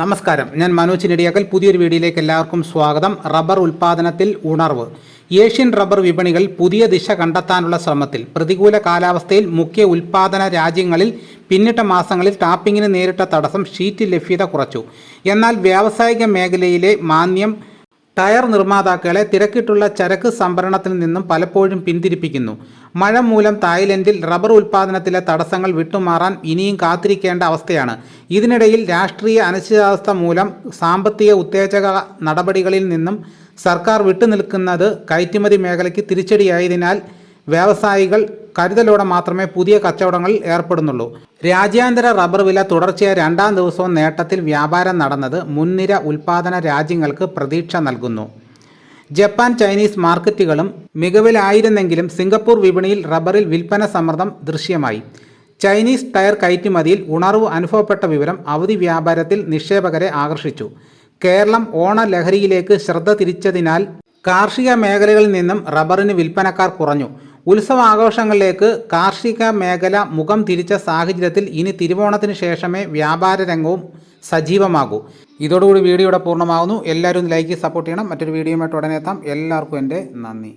നമസ്കാരം. ഞാൻ മനോജ് നെടിയാക്കൽ പുതിയൊരു വീഡിയോയിലേക്ക് എല്ലാവർക്കും സ്വാഗതം. റബ്ബർ ഉൽപ്പാദനത്തിൽ ഉണർവ്. ഏഷ്യൻ റബ്ബർ വിപണികൾ പുതിയ ദിശ കണ്ടെത്താനുള്ള ശ്രമത്തിൽ. പ്രതികൂല കാലാവസ്ഥയിൽ മുഖ്യ ഉൽപ്പാദന രാജ്യങ്ങളിൽ പിന്നിട്ട മാസങ്ങളിൽ ടാപ്പിങ്ങിന് നേരിട്ട തടസ്സം ഷീറ്റ് ലഭ്യത കുറച്ചു. എന്നാൽ വ്യാവസായിക മേഖലയിലെ മാന്ദ്യം ടയർ നിർമ്മാതാക്കളെ തിരക്കിട്ടുള്ള ചരക്ക് സംഭരണത്തിൽ നിന്നും പലപ്പോഴും പിന്തിരിപ്പിക്കുന്നു. മഴ മൂലം തായ്ലൻഡിൽ റബ്ബർ ഉൽപ്പാദനത്തിലെ തടസ്സങ്ങൾ വിട്ടുമാറാൻ ഇനിയും കാത്തിരിക്കേണ്ട അവസ്ഥയാണ്. ഇതിനിടയിൽ രാഷ്ട്രീയ അനിശ്ചിതാവസ്ഥ മൂലം സാമ്പത്തിക ഉത്തേജക നടപടികളിൽ നിന്നും സർക്കാർ വിട്ടുനിൽക്കുന്നത് കയറ്റുമതി മേഖലയ്ക്ക് തിരിച്ചടിയായതിനാൽ വ്യവസായികൾ കരുതലോടെ മാത്രമേ പുതിയ കച്ചവടങ്ങളിൽ ഏർപ്പെടുന്നുള്ളൂ. രാജ്യാന്തര റബ്ബർ വില തുടർച്ചയായ രണ്ടാം ദിവസവും നേട്ടത്തിൽ വ്യാപാരം നടന്നത് മുൻനിര ഉൽപാദന രാജ്യങ്ങൾക്ക് പ്രതീക്ഷ നൽകുന്നു. ജപ്പാൻ ചൈനീസ് മാർക്കറ്റുകളും മികവിലായിരുന്നെങ്കിലും സിംഗപ്പൂർ വിപണിയിൽ റബ്ബറിൽ വിൽപ്പന സമ്മർദ്ദം ദൃശ്യമായി. ചൈനീസ് ടയർ കയറ്റുമതിയിൽ ഉണർവ് അനുഭവപ്പെട്ട വിവരം അവധി വ്യാപാരത്തിൽ നിക്ഷേപകരെ ആകർഷിച്ചു. കേരളം ഓണ ലഹരിയിലേക്ക് ശ്രദ്ധ തിരിച്ചതിനാൽ കാർഷിക മേഖലകളിൽ നിന്നും റബ്ബറിന് വിൽപ്പനക്കാർ കുറഞ്ഞു. ഉത്സവ ആഘോഷങ്ങളിലേക്ക് കാർഷിക മേഖല മുഖം തിരിച്ച സാഹചര്യത്തിൽ ഇനി തിരുവോണത്തിന് ശേഷമേ വ്യാപാര രംഗവും സജീവമാകൂ. ഇതോടുകൂടി വീഡിയോയുടെ പൂർണമാകുന്നു എല്ലാവരും ലൈക്ക് സപ്പോർട്ട് ചെയ്യണം. മറ്റൊരു വീഡിയോയുമായിട്ട് ഉടനെ എത്താം. എല്ലാവർക്കും എന്റെ നന്ദി.